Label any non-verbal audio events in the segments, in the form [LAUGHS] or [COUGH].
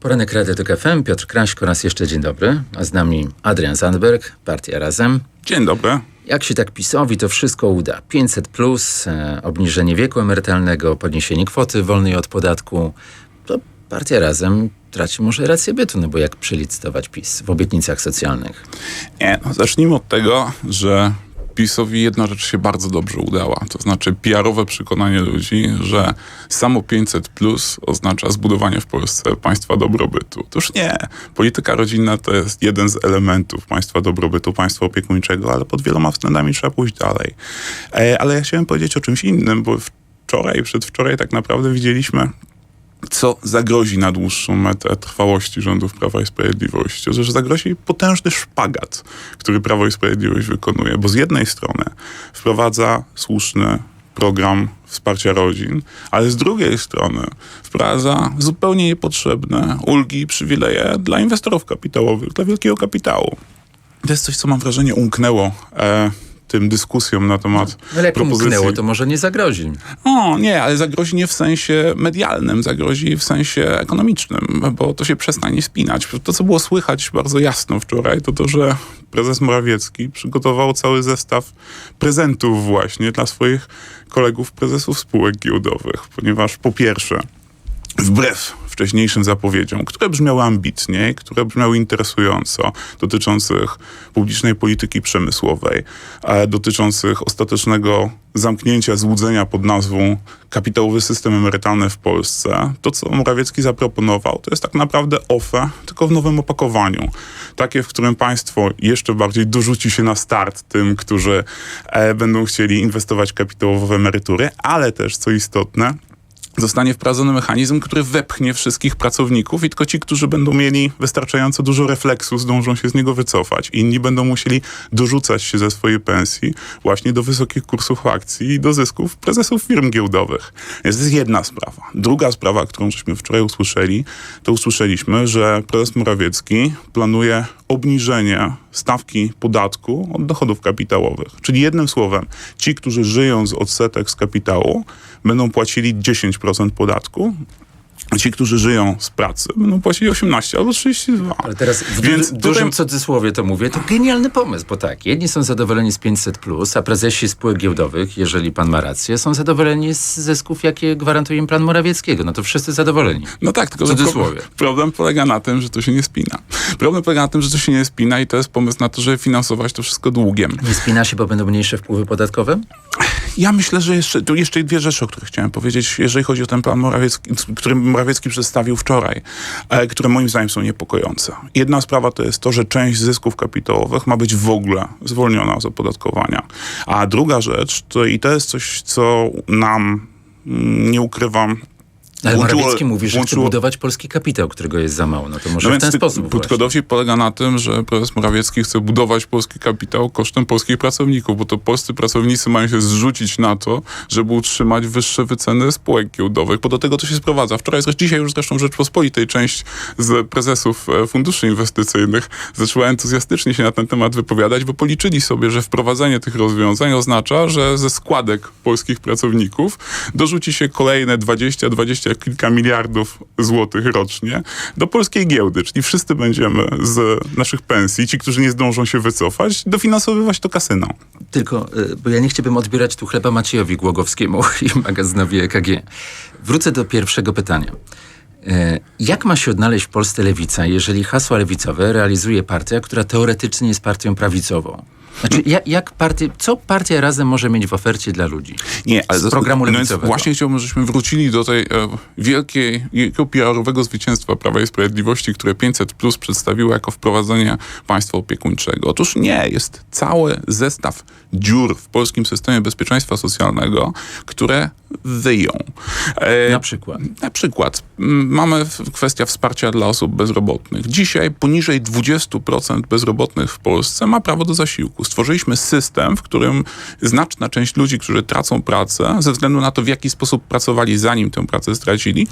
Poranek Radio Tok FM, Piotr Kraśko, raz jeszcze dzień dobry. A z nami Adrian Zandberg, Partia Razem. Dzień dobry. Jak się tak PiSowi to wszystko uda? 500 plus, e, obniżenie wieku emerytalnego, podniesienie kwoty wolnej od podatku. To Partia Razem traci może rację bytu, no bo jak przelicytować PiS w obietnicach socjalnych? Nie, no zacznijmy od tego, że PiSowi jedna rzecz się bardzo dobrze udała. To znaczy PR-owe przekonanie ludzi, że samo 500 plus oznacza zbudowanie w Polsce państwa dobrobytu. Otóż nie. Polityka rodzinna to jest jeden z elementów państwa dobrobytu, państwa opiekuńczego, ale pod wieloma względami trzeba pójść dalej. E, ale ja chciałem powiedzieć o czymś innym, bo wczoraj, przedwczoraj tak naprawdę widzieliśmy co zagrozi na dłuższą metę trwałości rządów Prawa i Sprawiedliwości. Że zagrozi potężny szpagat, który Prawo i Sprawiedliwość wykonuje, bo z jednej strony wprowadza słuszny program wsparcia rodzin, ale z drugiej strony wprowadza zupełnie niepotrzebne ulgi i przywileje dla inwestorów kapitałowych, dla wielkiego kapitału. To jest coś, co mam wrażenie umknęło e, tym dyskusjom na temat no, ale propozycji. umknęło, to może nie zagrozi. O, nie, ale zagrozi nie w sensie medialnym, zagrozi w sensie ekonomicznym, bo to się przestanie spinać. To, co było słychać bardzo jasno wczoraj, to to, że prezes Morawiecki przygotował cały zestaw prezentów właśnie dla swoich kolegów prezesów spółek giełdowych, ponieważ po pierwsze, wbrew wcześniejszym zapowiedziom, które brzmiały ambitnie, które brzmiały interesująco, dotyczących publicznej polityki przemysłowej, dotyczących ostatecznego zamknięcia złudzenia pod nazwą kapitałowy system emerytalny w Polsce. To, co Morawiecki zaproponował, to jest tak naprawdę OFE, tylko w nowym opakowaniu. Takie, w którym państwo jeszcze bardziej dorzuci się na start tym, którzy e, będą chcieli inwestować kapitałowo w emerytury, ale też, co istotne, zostanie wprowadzony mechanizm, który wepchnie wszystkich pracowników i tylko ci, którzy będą mieli wystarczająco dużo refleksu, zdążą się z niego wycofać. Inni będą musieli dorzucać się ze swojej pensji właśnie do wysokich kursów akcji i do zysków prezesów firm giełdowych. Jest to jedna sprawa. Druga sprawa, którą żeśmy wczoraj usłyszeli, to usłyszeliśmy, że prezes Morawiecki planuje obniżenie stawki podatku od dochodów kapitałowych. Czyli jednym słowem, ci, którzy żyją z odsetek z kapitału, będą płacili 10% podatku, ci, którzy żyją z pracy, będą płacili 18 albo 32. Ale teraz w Więc du dużym cudzysłowie to mówię, to genialny pomysł, bo tak, jedni są zadowoleni z 500, plus, a prezesi spółek giełdowych, jeżeli pan ma rację, są zadowoleni z zysków, jakie gwarantuje im plan Morawieckiego. No to wszyscy zadowoleni. No tak, tylko że problem, problem polega na tym, że to się nie spina. Problem polega na tym, że to się nie spina i to jest pomysł na to, żeby finansować to wszystko długiem. Nie spina się, bo będą mniejsze wpływy podatkowe? Ja myślę, że jeszcze, tu jeszcze dwie rzeczy, o których chciałem powiedzieć, jeżeli chodzi o ten plan Morawiecki, który Morawiecki przedstawił wczoraj, e, które moim zdaniem są niepokojące. Jedna sprawa to jest to, że część zysków kapitałowych ma być w ogóle zwolniona z opodatkowania. A druga rzecz, to i to jest coś, co nam, mm, nie ukrywam, ale włączyło, Morawiecki mówi, że włączyło... chce budować polski kapitał, którego jest za mało. No to może no w ten sposób Podkładowski polega na tym, że prezes Morawiecki chce budować polski kapitał kosztem polskich pracowników, bo to polscy pracownicy mają się zrzucić na to, żeby utrzymać wyższe wyceny spółek giełdowych, bo do tego to się sprowadza. Wczoraj, dzisiaj już zresztą Rzeczpospolitej część z prezesów e, funduszy inwestycyjnych zaczęła entuzjastycznie się na ten temat wypowiadać, bo policzyli sobie, że wprowadzenie tych rozwiązań oznacza, że ze składek polskich pracowników dorzuci się kolejne 20-20 kilka miliardów złotych rocznie do polskiej giełdy, czyli wszyscy będziemy z naszych pensji, ci, którzy nie zdążą się wycofać, dofinansowywać to kasyno. Tylko, y, bo ja nie chciałbym odbierać tu chleba Maciejowi Głogowskiemu [LAUGHS] i magazynowi EKG. Wrócę do pierwszego pytania. Y, jak ma się odnaleźć w Polsce lewica, jeżeli hasła lewicowe realizuje partia, która teoretycznie jest partią prawicową? Znaczy, jak, jak partia, co partia razem może mieć w ofercie dla ludzi? Nie, ale z programu no. Właśnie chciałbym, żebyśmy wrócili do tej e, wielkiej, wielkiego PR-owego zwycięstwa Prawa i Sprawiedliwości, które 500 plus przedstawiło jako wprowadzenie państwa opiekuńczego. Otóż nie, jest cały zestaw dziur w polskim systemie bezpieczeństwa socjalnego, które wyją. E, na przykład? Na przykład. Mamy kwestia wsparcia dla osób bezrobotnych. Dzisiaj poniżej 20% bezrobotnych w Polsce ma prawo do zasiłku. Stworzyliśmy system, w którym znaczna część ludzi, którzy tracą pracę, ze względu na to, w jaki sposób pracowali zanim tę pracę stracili,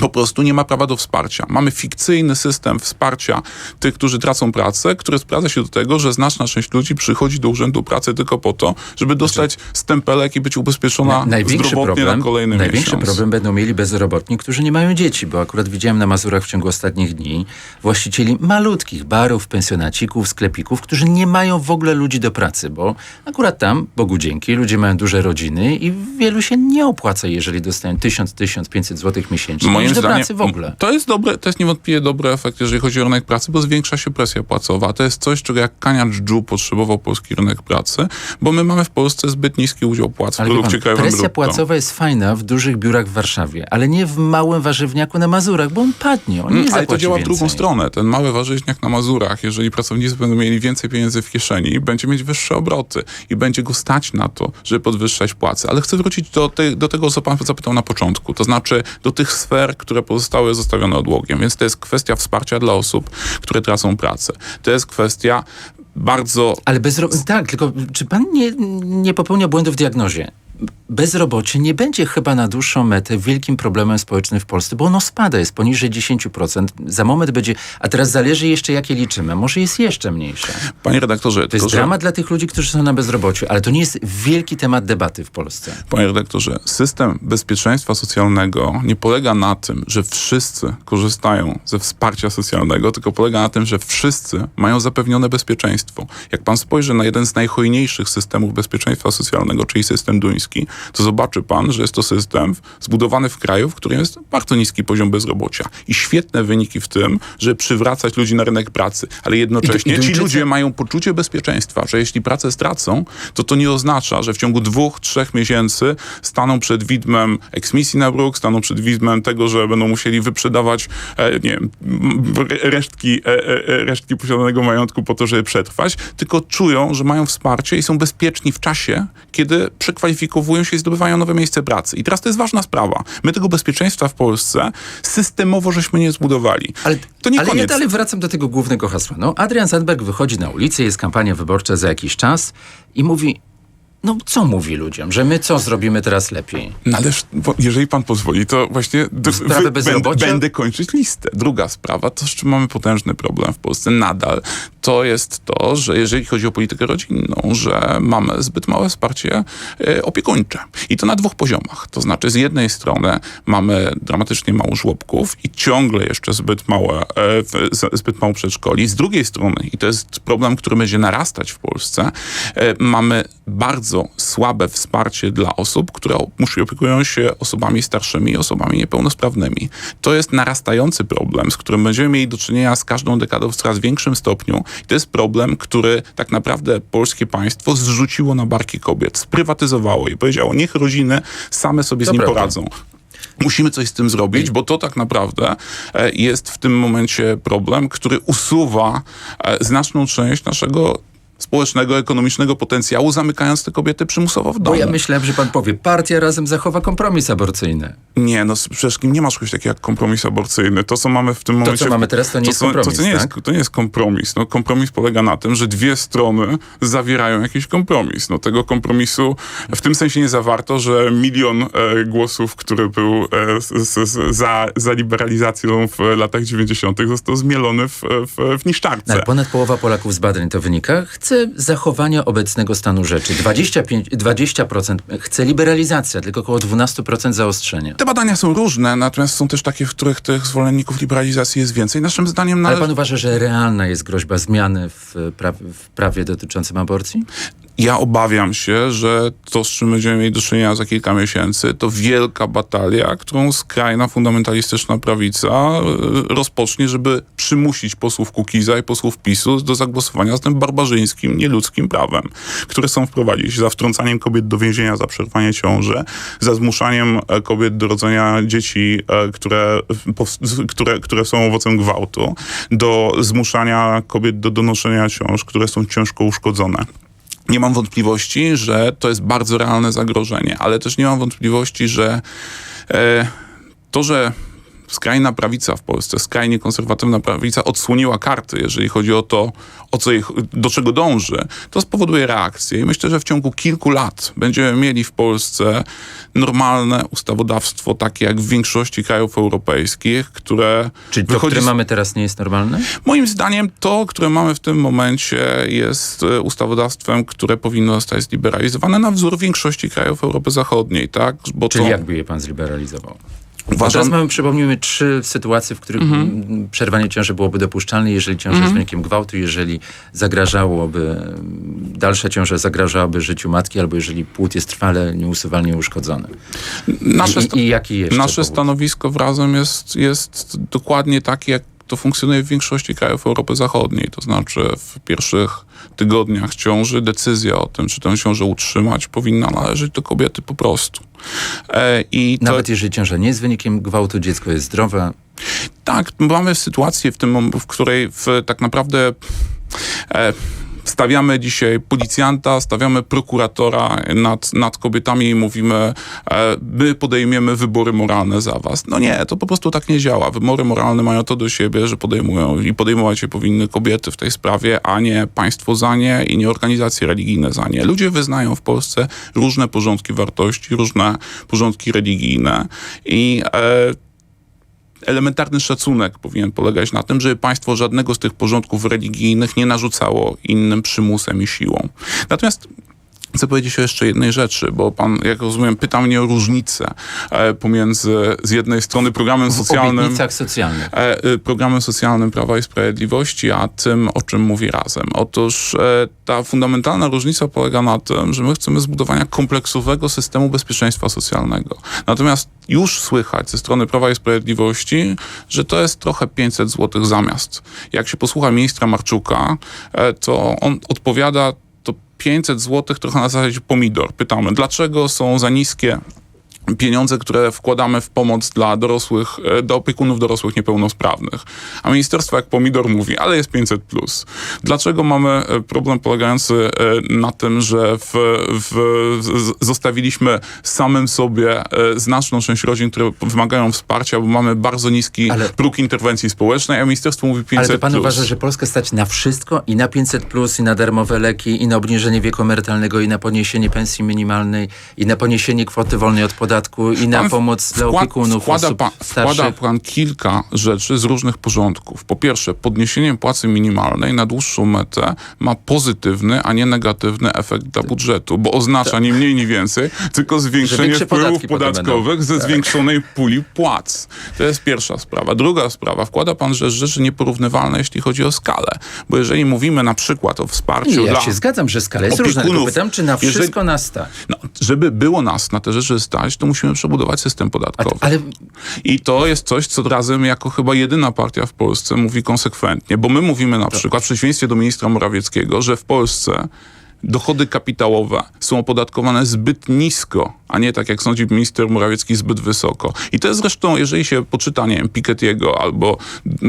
po prostu nie ma prawa do wsparcia. Mamy fikcyjny system wsparcia tych, którzy tracą pracę, który sprowadza się do tego, że znaczna część ludzi przychodzi do urzędu pracy tylko po to, żeby dostać stempelek i być ubezpieczona Największy zdrowotnie problem, na kolejny największy miesiąc. problem będą mieli bezrobotni, którzy nie mają dzieci, bo akurat widziałem na Mazurach w ciągu ostatnich dni właścicieli malutkich barów, pensjonacików, sklepików, którzy nie mają w ogóle ludzi do pracy, bo akurat tam, Bogu dzięki, ludzie mają duże rodziny i wielu się nie opłaca, jeżeli dostają 1000-1500 zł miesięcznie. Moim iść do zdaniem pracy w ogóle. to jest dobre, to jest niewątpliwie dobry efekt, jeżeli chodzi o rynek pracy, bo zwiększa się presja płacowa. To jest coś, czego jak kaniacz dżu potrzebował polski rynek pracy, bo my mamy w Polsce zbyt niski udział płac w Ale produkcie pan, krajowym presja brutto. płacowa jest fajna w dużych biurach w Warszawie, ale nie w małym warzywniaku na Mazurach, bo on padnie, on nie Mm, Ale to działa w więcej. drugą stronę. Ten mały warzyźniak na Mazurach, jeżeli pracownicy będą mieli więcej pieniędzy w kieszeni, będzie mieć wyższe obroty i będzie go stać na to, żeby podwyższać płace. Ale chcę wrócić do, te, do tego, co pan zapytał na początku, to znaczy do tych sfer, które pozostały zostawione odłogiem. Więc to jest kwestia wsparcia dla osób, które tracą pracę. To jest kwestia bardzo Ale bezrobocie. Tak, tylko czy pan nie, nie popełnia błędu w diagnozie? Bezrobocie nie będzie chyba na dłuższą metę wielkim problemem społecznym w Polsce, bo ono spada, jest poniżej 10%. Za moment będzie. A teraz zależy jeszcze, jakie liczymy. Może jest jeszcze mniejsze. Panie redaktorze, To jest że- dramat dla tych ludzi, którzy są na bezrobociu, ale to nie jest wielki temat debaty w Polsce. Panie redaktorze, system bezpieczeństwa socjalnego nie polega na tym, że wszyscy korzystają ze wsparcia socjalnego, tylko polega na tym, że wszyscy mają zapewnione bezpieczeństwo. Jak pan spojrzy na jeden z najhojniejszych systemów bezpieczeństwa socjalnego, czyli system duński, to zobaczy pan, że jest to system zbudowany w kraju, w którym jest bardzo niski poziom bezrobocia. I świetne wyniki w tym, żeby przywracać ludzi na rynek pracy, ale jednocześnie I ci Duńczycy- ludzie mają poczucie bezpieczeństwa, że jeśli pracę stracą, to to nie oznacza, że w ciągu dwóch, trzech miesięcy staną przed widmem eksmisji na bruk, staną przed widmem tego, że będą musieli wyprzedawać e, nie wiem, resztki, e, e, e, resztki posiadanego majątku po to, żeby przetrwać, tylko czują, że mają wsparcie i są bezpieczni w czasie, kiedy przekwalifikowują się i zdobywają nowe miejsce pracy. I teraz to jest ważna sprawa. My tego bezpieczeństwa w Polsce systemowo żeśmy nie zbudowali. Ale, to nie ale ja koniec. dalej wracam do tego głównego hasła. No, Adrian Sandberg wychodzi na ulicę, jest kampania wyborcza za jakiś czas i mówi, no co mówi ludziom, że my co zrobimy teraz lepiej? No ależ, jeżeli pan pozwoli, to właśnie będę, bezrobocia? będę kończyć listę. Druga sprawa, to z czym mamy potężny problem w Polsce nadal, to jest to, że jeżeli chodzi o politykę rodzinną, że mamy zbyt małe wsparcie e, opiekuńcze. I to na dwóch poziomach. To znaczy z jednej strony mamy dramatycznie mało żłobków i ciągle jeszcze zbyt małe, z- zbyt mało przedszkoli. Z drugiej strony, i to jest problem, który będzie narastać w Polsce, e, mamy bardzo słabe wsparcie dla osób, które muszą opiekują się osobami starszymi i osobami niepełnosprawnymi. To jest narastający problem, z którym będziemy mieli do czynienia z każdą dekadą w coraz większym stopniu. I to jest problem, który tak naprawdę polskie państwo zrzuciło na barki kobiet, sprywatyzowało i powiedziało, niech rodziny same sobie To z nim prawda. poradzą. Musimy coś z tym zrobić, bo to tak naprawdę e, jest w tym momencie problem, który usuwa e, znaczną część naszego społecznego, ekonomicznego potencjału, zamykając te kobiety przymusowo w Bo domu. ja myślałem, że pan powie, partia razem zachowa kompromis aborcyjny. Nie, no przecież nie masz czegoś takiego jak kompromis aborcyjny. To, co mamy w tym momencie... co mamy teraz, to nie jest są- kompromis, to, nie tak? jest, to nie jest kompromis. No, kompromis polega na tym, że dwie strony zawierają jakiś kompromis. No, tego kompromisu w tym sensie nie zawarto, że milion e, głosów, który był e, z, z, za, za liberalizacją w latach 90. został zmielony w, w, w niszczarce. No, Ale ponad połowa Polaków z badań to wynika, chce zachowania obecnego stanu rzeczy. 25, 20% chce liberalizacja, tylko około 12% zaostrzenia. Te badania są różne, natomiast są też takie, w których tych zwolenników liberalizacji jest więcej. Naszym zdaniem Ale należy... pan uważa, że realna jest groźba zmiany w, pra w prawie dotyczącym aborcji? Ja obawiam się, że to, z czym będziemy mieli do czynienia za kilka miesięcy, to wielka batalia, którą skrajna, fundamentalistyczna prawica e, rozpocznie, żeby przymusić posłów Kukiza i posłów PiSu do zagłosowania za tym barbarzyńskim, nieludzkim prawem, które chcą wprowadzić za wtrącaniem kobiet do więzienia za przerwanie ciąży, za zmuszaniem e, kobiet do rodzenia dzieci, e, które, które, które są owocem gwałtu, do zmuszania kobiet do donoszenia ciąż, które są ciężko uszkodzone. Nie mam wątpliwości, że to jest bardzo realne zagrożenie, ale też nie mam wątpliwości, że e, to, że skrajna prawica w Polsce, skrajnie konserwatywna prawica odsłoniła karty, jeżeli chodzi o to, o co ich, do czego dąży, to spowoduje reakcję. I myślę, że w ciągu kilku lat będziemy mieli w Polsce normalne ustawodawstwo, takie jak w większości krajów europejskich, które Czyli to, które z- mamy teraz nie jest normalne? Moim zdaniem to, które mamy w tym momencie jest e, ustawodawstwem, które powinno zostać zliberalizowane na wzór większości krajów Europy Zachodniej, tak? Bo Czyli to jakby je pan zliberalizował? Uważam, Teraz mamy, przypomnijmy, trzy sytuacje, w których mm, przerwanie ciąży byłoby dopuszczalne, jeżeli ciąża jest wynikiem gwałtu, jeżeli zagrażałoby, dalsza ciąża zagrażałaby życiu matki, albo jeżeli płód jest trwale nieusuwalnie uszkodzony. nasze, I, i, i jaki jeszcze nasze powód? stanowisko w Razem jest, jest dokładnie takie, jak to funkcjonuje w większości krajów Europy Zachodniej. To znaczy w pierwszych tygodniach ciąży decyzja o tym, czy tę ciążę utrzymać, powinna należeć do kobiety po prostu. E, I to, Nawet jeżeli ciąża nie jest wynikiem gwałtu, dziecko jest zdrowe, Tak, mamy sytuację w tym, w której w, tak naprawdę e, stawiamy dzisiaj policjanta, stawiamy prokuratora nad, nad kobietami i mówimy, e, my podejmiemy wybory moralne za was. No nie, to po prostu tak nie działa. Wybory moralne mają to do siebie, że podejmują i podejmować je powinny kobiety w tej sprawie, a nie państwo za nie i nie organizacje religijne za nie. Ludzie wyznają w Polsce różne porządki wartości, różne porządki religijne i e, elementarny szacunek powinien polegać na tym, żeby państwo żadnego z tych porządków religijnych nie narzucało innym przymusem i siłą. Natomiast Chcę powiedzieć o jeszcze jednej rzeczy, bo pan, jak rozumiem, pyta mnie o różnicę e, pomiędzy z jednej strony programem socjalnym, socjalnych. e, y, programem socjalnym Prawa i Sprawiedliwości, a tym, o czym mówi Razem. Otóż e, ta fundamentalna różnica polega na tym, że my chcemy zbudowania kompleksowego systemu bezpieczeństwa socjalnego. Natomiast już słychać ze strony Prawa i Sprawiedliwości, że to jest trochę 500 zł zamiast. Jak się posłucha ministra Marczuka, to on odpowiada to 500 zł trochę na zasadzie pomidor. Pytamy, dlaczego są za niskie pieniądze, które wkładamy w pomoc dla dorosłych, e, dla opiekunów dorosłych niepełnosprawnych. A ministerstwo jak pomidor mówi, ale jest 500 plus. Dlaczego mamy e, problem polegający e, na tym, że w, w, zostawiliśmy samym sobie znaczną część rodzin, które wymagają wsparcia, bo mamy bardzo niski Ale- próg interwencji społecznej, a ministerstwo mówi 500 Ale to pan plus. uważa, że Polskę stać na wszystko i na 500 plus, i na darmowe leki, i na obniżenie wieku emerytalnego, i na podniesienie pensji minimalnej, i na poniesienie kwoty wolnej od podatku, i na Pan pomoc dla opiekunów wkłada osób pan, starszych. wkłada pan kilka rzeczy z różnych porządków. Po pierwsze, podniesienie płacy minimalnej na dłuższą metę ma pozytywny, a nie negatywny efekt dla budżetu, bo oznacza nie mniej, nie więcej, tylko zwiększenie większe wpływów podatkowych ze Tak. zwiększonej puli płac. To jest pierwsza sprawa. Druga sprawa, wkłada pan że rzeczy nieporównywalne, jeśli chodzi o skalę. Bo jeżeli mówimy na przykład o wsparciu Nie, ja dla... się zgadzam, że skala jest różna, opiekunów, pytam, czy na jeżeli- wszystko nas stać. No, żeby było nas na te rzeczy stać, to musimy przebudować system podatkowy. ale I to jest coś, co razem jako chyba jedyna partia w Polsce mówi konsekwentnie, bo my mówimy na przykład, w przeciwieństwie do ministra Morawieckiego, że w Polsce dochody kapitałowe są opodatkowane zbyt nisko, a nie tak jak sądzi minister Morawiecki zbyt wysoko. I to jest zresztą, jeżeli się poczyta, nie wiem, Piketty'ego albo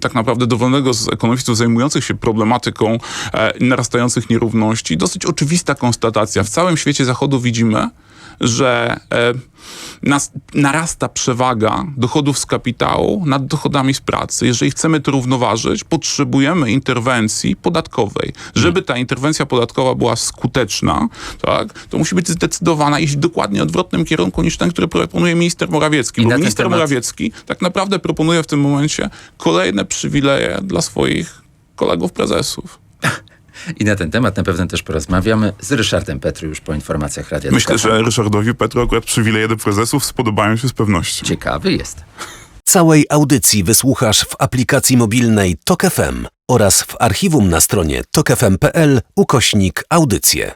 tak naprawdę dowolnego z ekonomistów zajmujących się problematyką e, narastających nierówności, dosyć oczywista konstatacja. W całym świecie zachodu widzimy, że e, nas, narasta przewaga dochodów z kapitału nad dochodami z pracy. Jeżeli chcemy to równoważyć, potrzebujemy interwencji podatkowej. Żeby ta interwencja podatkowa była skuteczna, tak, to musi być zdecydowana iść w dokładnie odwrotnym kierunku niż ten, który proponuje minister Morawiecki. I Bo minister temat- Morawiecki tak naprawdę proponuje w tym momencie kolejne przywileje dla swoich kolegów prezesów. [LAUGHS] i na ten temat na pewno też porozmawiamy z Ryszardem Petru już po informacjach Radia Myślę, że Ryszardowi Petru akurat przywileje do prezesów spodobają się z pewnością. Ciekawy jest. Całej audycji wysłuchasz w aplikacji mobilnej Tok FM oraz w archiwum na stronie tokefm.pl ukośnik audycje.